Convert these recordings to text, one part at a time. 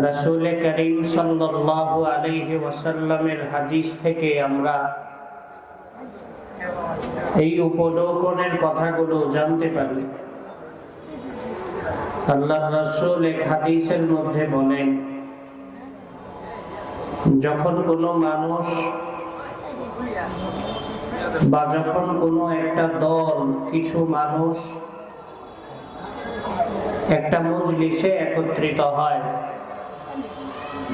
রসুল করিম সাল্লাল্লাহু আলাইহি ওয়াসাল্লামের হাদিস থেকে আমরা এই উপলোকনের কথাগুলো জানতে পারি। আল্লাহ রসুল এক হাদিসের মধ্যে বলেন, যখন কোনো মানুষ বা যখন কোনো একটা দল, কিছু মানুষ একটা মজলিসে একত্রিত হয়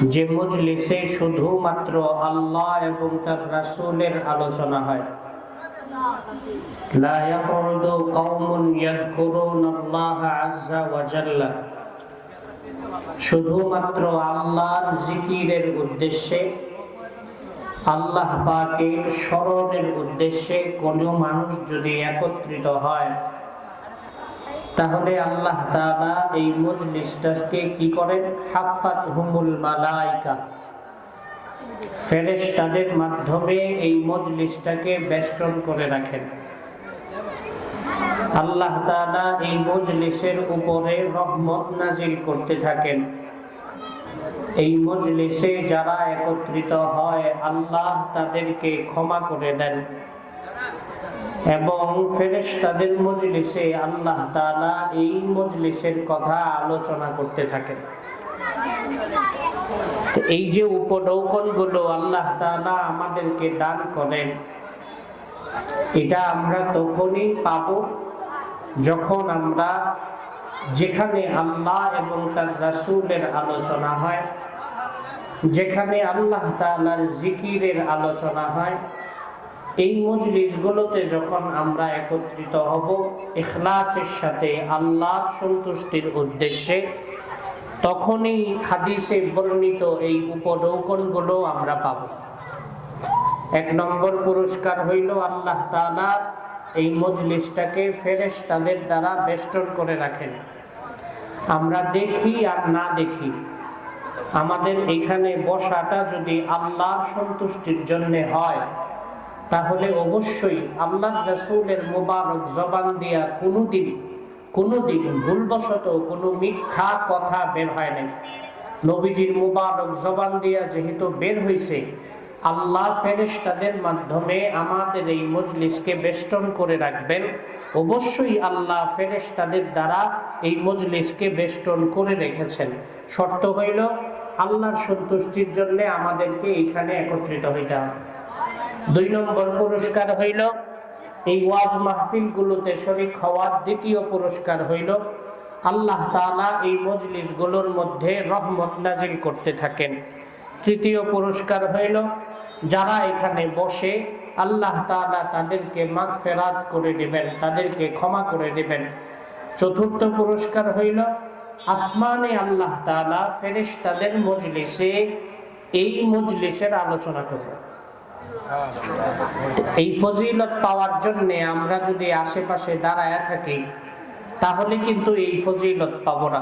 যে মজলিসে শুধুমাত্র আল্লাহ এবং তার রাসূলের আলোচনা হয় لا يقعد قوم يذكرون الله عز وجل শুধুমাত্র আল্লাহর জিকিরের উদ্দেশ্যে আল্লাহ পাকের স্মরণের উদ্দেশ্যে কোনো মানুষ যদি একত্রিত হয় তাহলে আল্লাহ তাআলা এই মজলিসটাকে কি করেন? হাফাত হুমুল মালাইকা। ফেরেশতাদের মাধ্যমে এই মজলিসটাকে বেষ্টন করে রাখেন। আল্লাহ তাআলা এই মজলিসের উপরে রহমত নাজিল করতে থাকেন। এই মজলিসে যারা একত্রিত হয়, আল্লাহ তাদেরকে ক্ষমা করে দেন। এবং ফেরেশতাদের মজলিসে আল্লাহ তাআলা এই মজলিসের কথা আলোচনা করতে থাকেন। এই যে উপঢৌকনগুলো আল্লাহ তাআলা আমাদেরকে দান করেন, এটা আমরা তখনই পাব যখন আমরা যেখানে আল্লাহ এবং তার রাসূলের আলোচনা হয়, যেখানে আল্লাহ তাআলার জিকিরের আলোচনা হয় এই মজলিসগুলোতে যখন আমরা একত্রিত হব, ইখলাসের সাথে আল্লাহর সন্তুষ্টির উদ্দেশ্যে, তখনই হাদিসে বর্ণিত এই উপডৌকনগুলো আমরা পাব। এক নম্বর পুরস্কার হইল আল্লাহ তাআলা এই মজলিসটাকে ফেরেশ তাদের দ্বারা বেষ্টন করে রাখেন। আমরা দেখি আর না দেখি। আমাদের এখানে বসাটা যদি আল্লাহর সন্তুষ্টির জন্য হয় তাহলে অবশ্যই আল্লাহ রসুলের মোবারক জবান দিয়া কোনোদিন কোনোদিন ভুলবশত কোনো মিথ্যা কথা বের হয় নাই। নবীজির মোবারক জবান দিয়া যেহেতু বের হয়েছে আল্লাহ ফেরেশতাদের মাধ্যমে আমাদের এই মজলিসকে বেষ্টন করে রাখবেন। অবশ্যই আল্লাহ ফেরেশতাদের দ্বারা এই মজলিসকে বেষ্টন করে রেখেছেন। শর্ত হইল, আল্লাহর সন্তুষ্টির জন্য আমাদেরকে এখানে একত্রিত হইতে হবে। দুই নম্বর পুরস্কার হইল, এই ওয়াজ মাহফিলগুলোতে শরিক হওয়ার দ্বিতীয় পুরস্কার হইল, আল্লাহ তাআলা এই মজলিসগুলোর মধ্যে রহমত নাজিল করতে থাকেন। তৃতীয় পুরস্কার হইল, যারা এখানে বসে আল্লাহ তাআলা তাদেরকে মাঘ ফেরাত করে দিবেন, তাদেরকে ক্ষমা করে দিবেন। চতুর্থ পুরস্কার হইল, আসমানে আল্লাহ তালা তাআলা ফেরেশতাদের মজলিসে এই মজলিসের আলোচনা করবেন এই ফজিলত পাওয়ার জন্য আমরা যদি আশেপাশে দাঁড়ায় থাকি, তাহলে কিন্তু এই ফজিলত পাবো না।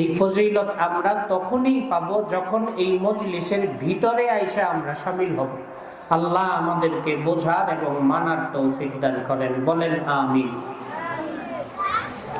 এই ফজিলত আমরা তখনই পাবো যখন এই মজলিসের ভিতরে আইসা আমরা সামিল হব। আল্লাহ আমাদেরকে বোঝার এবং মানার তৌফিক দান করেন। বলেন, আমিন।